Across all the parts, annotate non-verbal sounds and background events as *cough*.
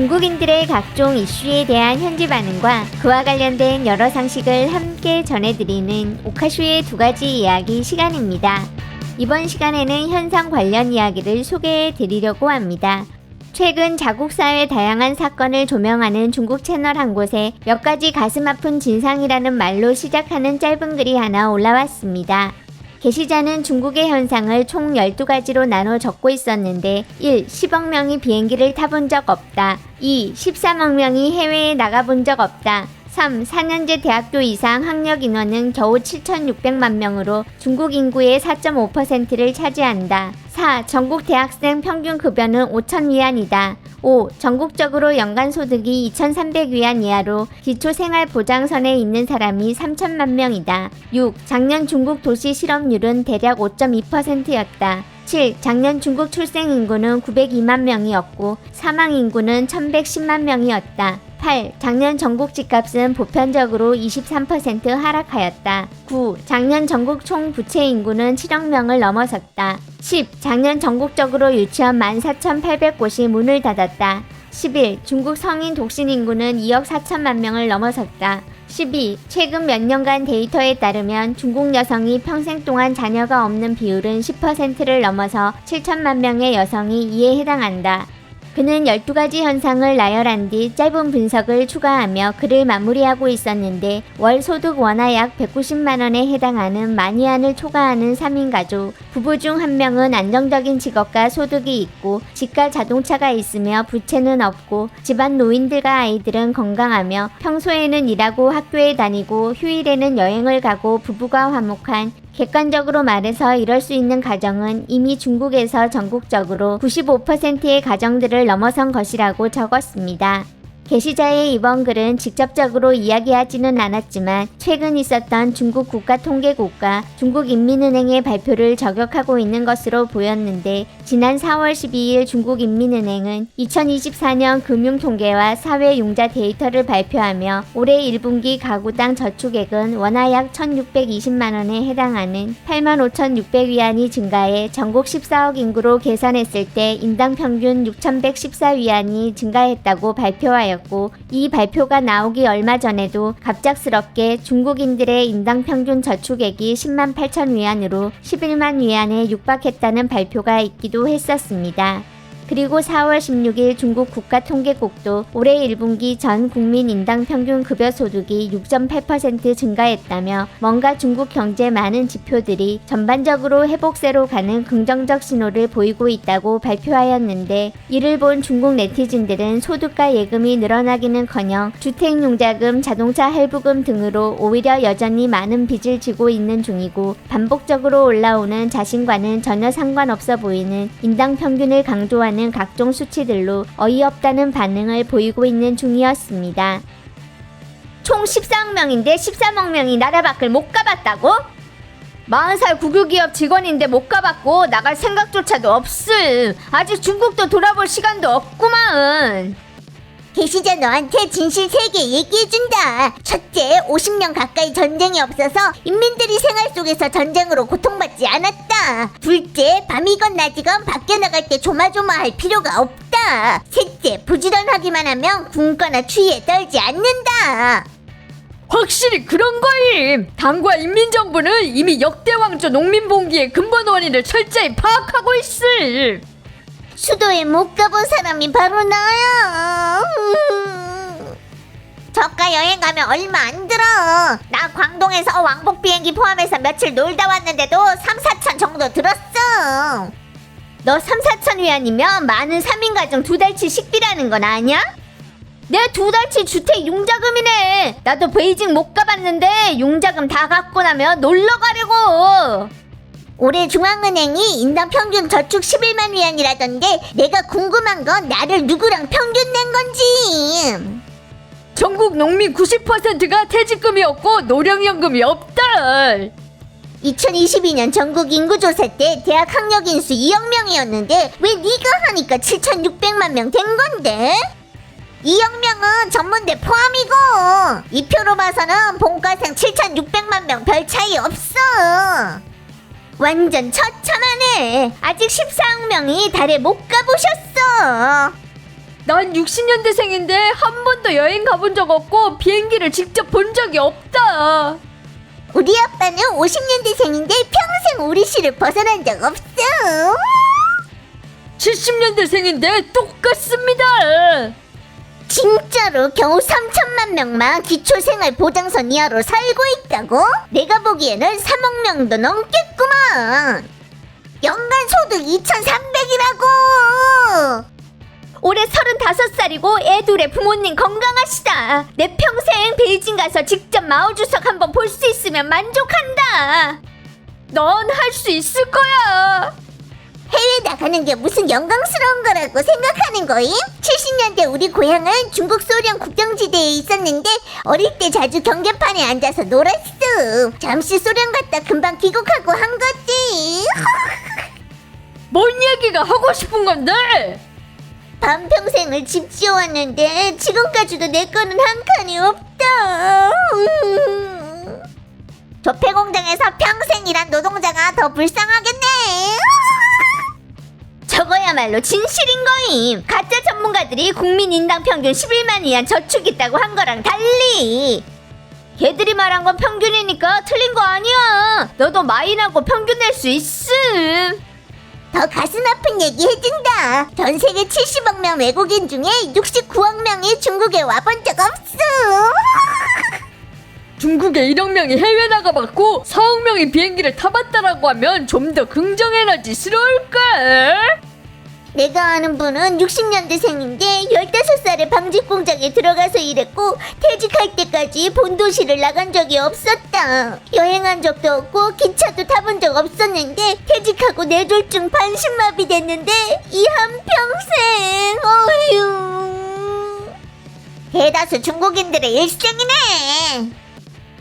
중국인들의 각종 이슈에 대한 현지 반응과 그와 관련된 여러 상식을 함께 전해드리는 오카쇼의 두 가지 이야기 시간입니다. 이번 시간에는 현상 관련 이야기를 소개해 드리려고 합니다. 최근 자국 사회 다양한 사건을 조명하는 중국 채널 한 곳에 몇 가지 가슴 아픈 진상이라는 말로 시작하는 짧은 글이 하나 올라왔습니다. 게시자는 중국의 현상을 총 12가지로 나눠 적고 있었는데 1. 10억 명이 비행기를 타본 적 없다. 2. 13억 명이 해외에 나가본 적 없다. 3. 4년제 대학교 이상 학력 인원은 겨우 7,600만 명으로 중국 인구의 4.5%를 차지한다. 4. 전국 대학생 평균 급여는 5천 위안이다. 5. 전국적으로 연간 소득이 2,300위안 이하로 기초생활보장선에 있는 사람이 3천만 명이다. 6. 작년 중국 도시 실업률은 대략 5.2%였다. 7. 작년 중국 출생 인구는 902만 명이었고 사망 인구는 1110만 명이었다. 8. 작년 전국 집값은 보편적으로 23% 하락하였다. 9. 작년 전국 총 부채 인구는 7억 명을 넘어섰다. 10. 작년 전국적으로 유치원 14,800곳이 문을 닫았다. 11. 중국 성인 독신 인구는 2억 4천만 명을 넘어섰다. 12. 최근 몇 년간 데이터에 따르면 중국 여성이 평생 동안 자녀가 없는 비율은 10%를 넘어서 7천만 명의 여성이 이에 해당한다. 그는 12가지 현상을 나열한 뒤 짧은 분석을 추가하며 글을 마무리하고 있었는데 월 소득 원화 약 190만원에 해당하는 만위안을 초과하는 3인 가족, 부부 중 한 명은 안정적인 직업과 소득이 있고 집과 자동차가 있으며 부채는 없고 집안 노인들과 아이들은 건강하며 평소에는 일하고 학교에 다니고 휴일에는 여행을 가고 부부가 화목한 객관적으로 말해서 이럴 수 있는 가정은 이미 중국에서 전국적으로 95%의 가정들을 넘어선 것이라고 적었습니다. 게시자의 이번 글은 직접적으로 이야기하지는 않았지만 최근 있었던 중국 국가통계국과 중국인민은행의 발표를 저격하고 있는 것으로 보였는데 지난 4월 12일 중국인민은행은 2024년 금융통계와 사회융자 데이터를 발표하며 올해 1분기 가구당 저축액은 원화 약 1,620만원에 해당하는 85,600위안이 증가해 전국 14억 인구로 계산했을 때 인당 평균 6,114위안이 증가했다고 발표하였고 이 발표가 나오기 얼마 전에도 갑작스럽게 중국인들의 인당 평균 저축액이 10만 8천 위안으로 11만 위안에 육박했다는 발표가 있기도 했었습니다. 그리고 4월 16일 중국 국가통계국도 올해 1분기 전 국민 인당 평균 급여 소득이 6.8% 증가했다며 뭔가 중국 경제 많은 지표들이 전반적으로 회복세로 가는 긍정적 신호를 보이고 있다고 발표하였는데 이를 본 중국 네티즌들은 소득과 예금이 늘어나기는커녕 주택융자금, 자동차 할부금 등으로 오히려 여전히 많은 빚을 지고 있는 중이고 반복적으로 올라오는 자신과는 전혀 상관없어 보이는 인당 평균을 강조하는 각종 수치들로 어이없다는 반응을 보이고 있는 중이었습니다. 총 14억 명인데 13억 명이 나라 밖을 못 가봤다고? 40살 국유기업 직원인데 못 가봤고 나갈 생각조차도 없음. 아직 중국도 돌아볼 시간도 없구만. 게시자 너한테 진실 세 개 얘기해준다. 첫째, 50년 가까이 전쟁이 없어서 인민들이 생활 속에서 전쟁으로 고통받지 않았다. 둘째, 밤이건 낮이건 밖에 나갈 때 조마조마할 필요가 없다. 셋째, 부지런하기만 하면 굶거나 추위에 떨지 않는다. 확실히 그런 거임. 당과 인민정부는 이미 역대 왕조 농민봉기의 근본 원인을 철저히 파악하고 있을. 수도에 못 가본 사람이 바로 나야. 음. 저가 여행 가면 얼마 안 들어. 나 광동에서 왕복 비행기 포함해서 며칠 놀다 왔는데도 3, 4천 정도 들었어. 너 3, 4천 위안이면 많은 3인 가정 두 달치 식비라는 건 아니야? 내 두 달치 주택 융자금이네. 나도 베이징 못 가봤는데 융자금 다 갖고 나면 놀러 가려고. 올해 중앙은행이 인당 평균 저축 11만 위안이라던데 내가 궁금한 건 나를 누구랑 평균 낸 건지. 전국 농민 90%가 퇴직금이 없고 노령연금이 없다. 2022년 전국 인구조사 때 대학 학력 인수 2억 명이었는데 왜 네가 하니까 7,600만 명 된 건데? 2억 명은 전문대 포함이고 이 표로 봐서는 본과생 7,600만 명 별 차이 없어. 완전 처참하네. 아직 14억 명이 달에 못 가보셨어. 난 60년대생인데 한 번도 여행 가본 적 없고 비행기를 직접 본 적이 없다. 우리 아빠는 50년대생인데 평생 우리 시를 벗어난 적 없어. 70년대생인데 똑같습니다. 진짜로 겨우 3천만 명만 기초생활 보장선 이하로 살고 있다고? 내가 보기에는 3억 명도 넘겠구만. 연간 소득 2,300이라고. 올해 35살이고 애 둘의 부모님 건강하시다. 내 평생 베이징 가서 직접 마오주석 한번 볼 수 있으면 만족한다. 넌 할 수 있을 거야. 나가는 게 무슨 영광스러운 거라고 생각하는 거임? 70년대 우리 고향은 중국 소련 국경지대에 있었는데 어릴 때 자주 경계판에 앉아서 놀았어. 잠시 소련 갔다 금방 귀국하고 한 거지. *laughs* 뭔 얘기가 하고 싶은 건데? 반평생을 집 지어왔는데 지금까지도 내 거는 한 칸이 없다. 음. 조폐공장에서 평생 일한 노동자가 더 불쌍하겠네. 저거야말로 진실인 거임. 가짜 전문가들이 국민 인당 평균 11만 위안 저축 있다고 한 거랑 달리. 걔들이 말한 건 평균이니까 틀린 거 아니야. 너도 마이너고 평균 낼 수 있음. 더 가슴 아픈 얘기 해준다. 전 세계 70억 명 외국인 중에 69억 명이 중국에 와본 적 없어. 중국에 1억 명이 해외 나가봤고 4억 명이 비행기를 타봤다라고 하면 좀 더 긍정 에너지스러울걸? 내가 아는 분은 60년대생인데 15살에 방직 공장에 들어가서 일했고 퇴직할 때까지 본도시를 나간 적이 없었다. 여행한 적도 없고 기차도 타본 적 없었는데 퇴직하고 뇌졸중 반신마비 됐는데 이 한평생 어휴. 대다수 중국인들의 일생이네.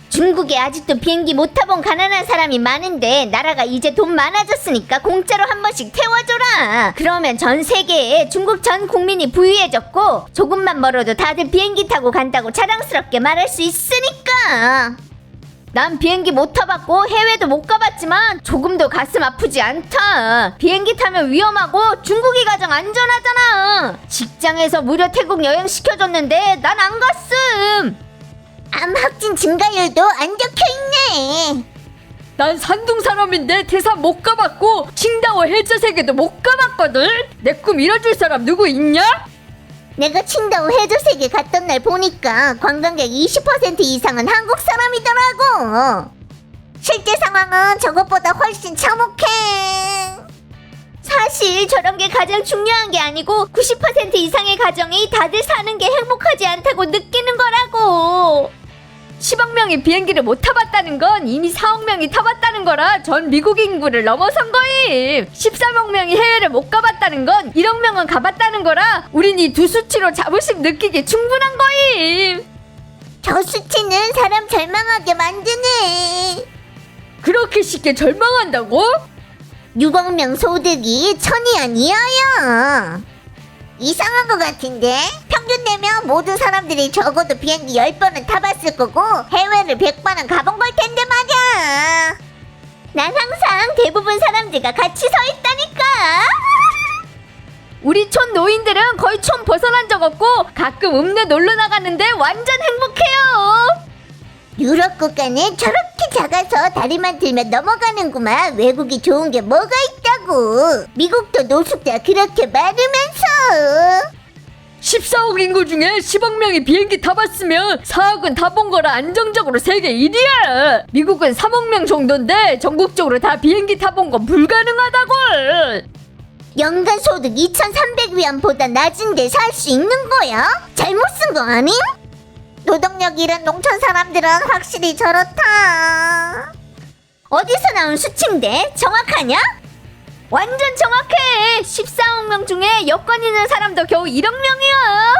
중국에 아직도 비행기 못 타본 가난한 사람이 많은데 나라가 이제 돈 많아졌으니까 공짜로 한 번씩 태워줘라. 그러면 전 세계에 중국 전 국민이 부유해졌고 조금만 멀어도 다들 비행기 타고 간다고 자랑스럽게 말할 수 있으니까. 난 비행기 못 타봤고 해외도 못 가봤지만 조금도 가슴 아프지 않다. 비행기 타면 위험하고 중국이 가장 안전하잖아. 직장에서 무료 태국 여행 시켜줬는데 난 안 갔음. 암 확진 증가율도 안 적혀 있네. 난 산둥 사람인데 대산 못 가봤고 칭다오 해저 세계도 못 가봤거든? 내 꿈 이뤄줄 사람 누구 있냐? 내가 칭다오 해저 세계 갔던 날 보니까 관광객 20% 이상은 한국 사람이더라고. 실제 상황은 저것보다 훨씬 참혹해. 사실 저런 게 가장 중요한 게 아니고 90% 이상의 가정이 다들 사는 게 행복하지 않다고 느끼는 거라고. 10억 명이 비행기를 못 타봤다는 건 이미 4억 명이 타봤다는 거라 전 미국 인구를 넘어선 거임. 13억 명이 해외를 못 가봤다는 건 1억 명은 가봤다는 거라 우린 이 두 수치로 자부심 느끼기 충분한 거임. 저 수치는 사람 절망하게 만드네. 그렇게 쉽게 절망한다고? 6억 명 소득이 천이 아니어요. 이상한 것 같은데? 평균 내면 모든 사람들이 적어도 비행기 10번은 타봤을 거고 해외를 100번은 가본 걸 텐데 말이야. 난 항상 대부분 사람들과 같이 서 있다니까. 우리 촌 노인들은 거의 촌 벗어난 적 없고 가끔 읍내 놀러 나가는데 완전 행복해요. 유럽 국가는 저렇게 작아서 다리만 들면 넘어가는구만. 외국이 좋은 게 뭐가 있다고. 미국도 노숙자 그렇게 많으면서. 14억 인구 중에 10억 명이 비행기 타봤으면 4억은 타본 거라 안정적으로 세계 1위야. 미국은 3억 명 정도인데 전국적으로 다 비행기 타본 건 불가능하다고. 연간 소득 2,300위안보다 낮은데 살 수 있는 거야? 잘못 쓴 거 아님? 노동력 잃은 농촌 사람들은 확실히 저렇다. 어디서 나온 수치인데 정확하냐? 완전 정확해. 14억 명 중에 여권 있는 사람도 겨우 1억 명이야.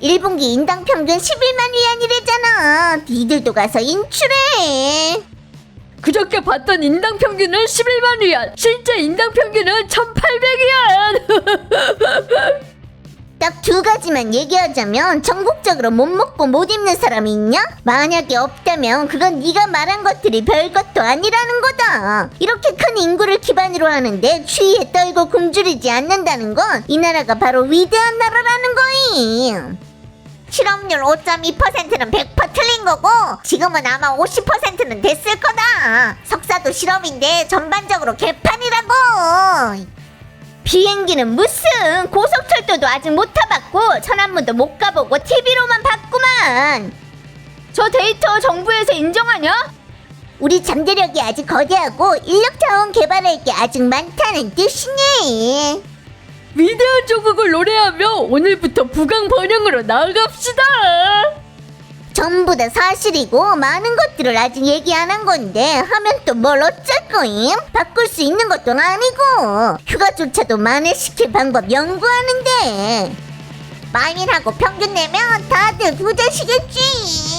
*laughs* 1분기 인당 평균 11만 위안이래잖아. 니들도 가서 인출해. 그저께 봤던 인당 평균은 11만 위안. 실제 인당 평균은 1,800위안. *laughs* 딱 두 가지만 얘기하자면 전국적으로 못 먹고 못 입는 사람이 있냐? 만약에 없다면 그건 네가 말한 것들이 별것도 아니라는 거다. 이렇게 큰 인구를 기반으로 하는데 추위에 떨고 굶주리지 않는다는 건 이 나라가 바로 위대한 나라라는 거임. 실업률 5.2%는 100% 틀린 거고 지금은 아마 50%는 됐을 거다. 석사도 실업인데 전반적으로 개판이라고. 비행기는 무슨 고속철도도 아직 못 타봤고 천안문도 못 가보고 TV로만 봤구만. 저 데이터 정부에서 인정하냐? 우리 잠재력이 아직 거대하고 인력 자원 개발할 게 아직 많다는 뜻이네. 위대한 조국을 노래하며 오늘부터 부강 번영으로 나아갑시다. 전부 다 사실이고 많은 것들을 아직 얘기 안 한 건데 하면 또 뭘 어쩔 거임? 바꿀 수 있는 것도 아니고 휴가조차도 만회시킬 방법 연구하는데 마인하고 평균 내면 다들 부자시겠지.